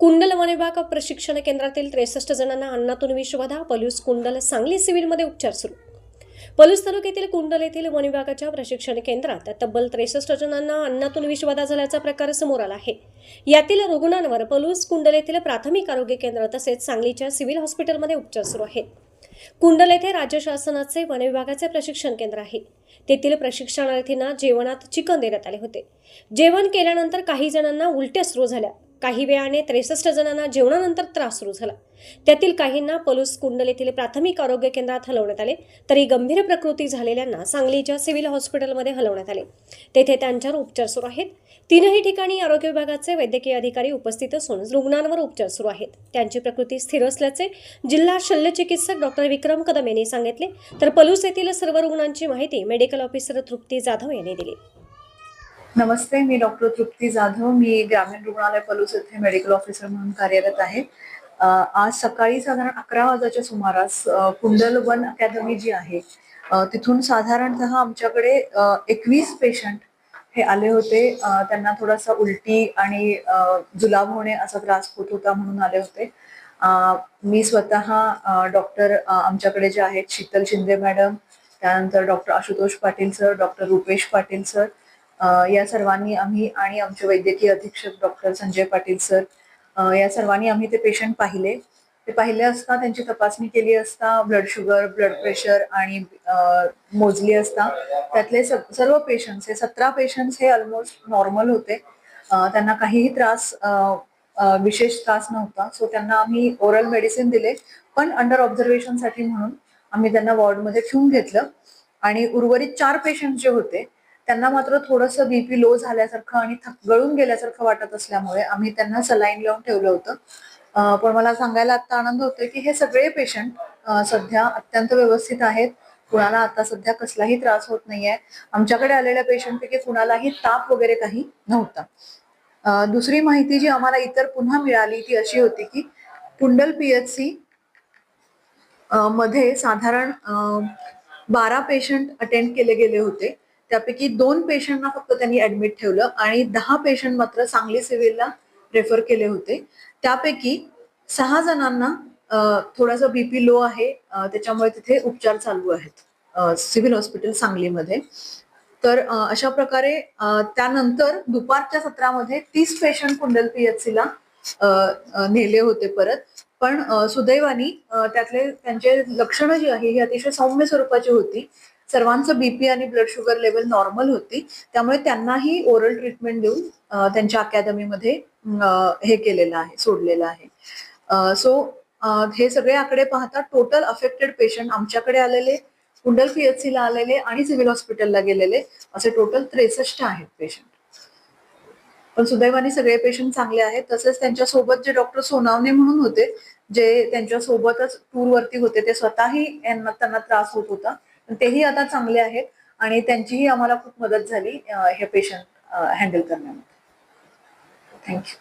कुंडल वनविभाग प्रशिक्षण केंद्रातील त्रेसष्ट जणांना अन्नातून विषबाधा पल्यूस कुंडल सांगली सिव्हिलमध्ये उपचार सुरू. पलूस तालुक्यातील कुंडल येथील वनविभागाच्या प्रशिक्षण केंद्रात तब्बल त्रेसष्ट जणांना अन्नातून विषबाधा झाल्याचा प्रकार समोर आला आहे. यातील रुग्णांवर पलूस कुंडल येथील प्राथमिक आरोग्य केंद्र तसेच सांगलीच्या सिव्हिल हॉस्पिटलमध्ये उपचार सुरू आहेत. कुंडल येथे राज्य शासनाचे वन विभागाचे प्रशिक्षण केंद्र आहे. तेथील प्रशिक्षणार्थींना जेवणात चिकन देण्यात आले होते. जेवण केल्यानंतर काही जणांना उलट्या सुरू झाल्या. काही वेळाने त्रेसष्ट जणांना जेवणानंतर त्रास सुरू झाला. त्यातील काहींना पलूस कुंडल येथील प्राथमिक आरोग्य केंद्रात हलवण्यात आले तरी गंभीर प्रकृती झालेल्यांना सांगलीच्या सिव्हिल हॉस्पिटलमध्ये हलवण्यात आले. तेथे त्यांच्यावर उपचार सुरू आहेत. तीनही ठिकाणी आरोग्य विभागाचे वैद्यकीय अधिकारी उपस्थित असून रुग्णांवर उपचार सुरू आहेत. त्यांची प्रकृती स्थिर असल्याचे जिल्हा शल्यचिकित्सक डॉक्टर विक्रम कदम यांनी सांगितले. तर पलूस येथील सर्व रुग्णांची माहिती मेडिकल ऑफिसर तृप्ती जाधव यांनी दिली. नमस्ते मी डॉक्टर तृप्ती जाधव. मी ग्रामीण रुग्णालय पलूस येथे मेडिकल ऑफिसर म्हणून कार्यरत आहे. आज सकाळी साधारण अकरा वाजाच्या सुमारास कुंडल वन अकॅदमी जी आहे तिथून साधारणतः आमच्याकडे एकवीस पेशंट हे आले होते. त्यांना थोडासा उलटी आणि जुलाब होणे असा त्रास होत होता म्हणून आले होते. मी स्वतः डॉक्टर आमच्याकडे जे आहेत शीतल शिंदे मॅडम त्यानंतर doctor Ashutosh Patil sir doctor Rupesh Patil sir या सर्वांनी आम्ही आणि आमचे वैद्यकीय अधीक्षक डॉक्टर संजय पाटील सर या सर्वांनी आम्ही ते पेशंट पाहिले. ते पाहिले असता त्यांची तपासणी केली असता ब्लड शुगर ब्लड प्रेशर आणि मोजली असता त्यातले सर्व पेशंट्स हे सतरा पेशंट्स हे ऑलमोस्ट नॉर्मल होते. त्यांना काहीही त्रास विशेष त्रास नव्हता. सो त्यांना आम्ही ओरल मेडिसिन दिले. पण अंडर ऑब्झर्वेशनसाठी म्हणून आम्ही त्यांना वॉर्डमध्ये ठेवून घेतलं. आणि उर्वरित चार पेशंट जे होते त्यांना मात्र थोडंसं बीपी लो झाल्यासारखं आणि थक गळून गेल्यासारखं वाटत असल्यामुळे आम्ही त्यांना सलाईन लावून ठेवलं होतं. पण मला सांगायला आता आनंद होतोय की हे सगळे पेशंट सध्या अत्यंत व्यवस्थित आहेत. कुणाला आता सध्या कसलाही त्रास होत नाहीये. आमच्याकडे आलेल्या पेशंटपैकी कुणालाही ताप वगैरे काही नव्हता. दुसरी माहिती जी आम्हाला इतर पुन्हा मिळाली ती अशी होती की पुंडल पीएचसी मध्ये साधारण बारा पेशंट अटेंड केले गेले होते. त्यापैकी दोन पेशंटना फक्त त्यांनी ऍडमिट ठेवलं आणि दहा पेशंट मात्र सांगली सिव्हिलला रेफर केले होते. त्यापैकी सहा जणांना थोडासा बीपी लो आहे. त्याच्यामुळे तिथे उपचार चालू आहेत सिव्हिल हॉस्पिटल सांगलीमध्ये. तर अशा प्रकारे त्यानंतर दुपारच्या सत्रामध्ये तीस पेशंट कुंडल पीएचसी ला नेले होते परत. पण सुदैवानी त्यातले त्यांचे लक्षणं जी आहे ही अतिशय सौम्य स्वरूपाची होती. सर्वांचं बीपी आणि ब्लड शुगर लेवल नॉर्मल होती. त्यामुळे त्यांनाही ओरल ट्रीटमेंट देऊन त्यांच्या अकॅदमीमध्ये हे केलेलं आहे सोडलेलं आहे. सो हे सगळे आकडे पाहता टोटल अफेक्टेड पेशंट आमच्याकडे आलेले कुंडल पीएचसी ला आलेले आणि सिव्हिल हॉस्पिटलला गेलेले असे टोटल त्रेसष्ट आहेत पेशंट पण सुदैवाने सगळे पेशंट चांगले आहेत. तसेच त्यांच्यासोबत जे डॉक्टर सोनावणे म्हणून होते जे त्यांच्या सोबतच टूर वरती होते ते स्वतःही यांना त्यांना त्रास होत होता. पण तेही आता चांगले आहेत आणि त्यांचीही आम्हाला खूप मदत झाली हे पेशंट हँडल करण्यामध्ये. थँक्यू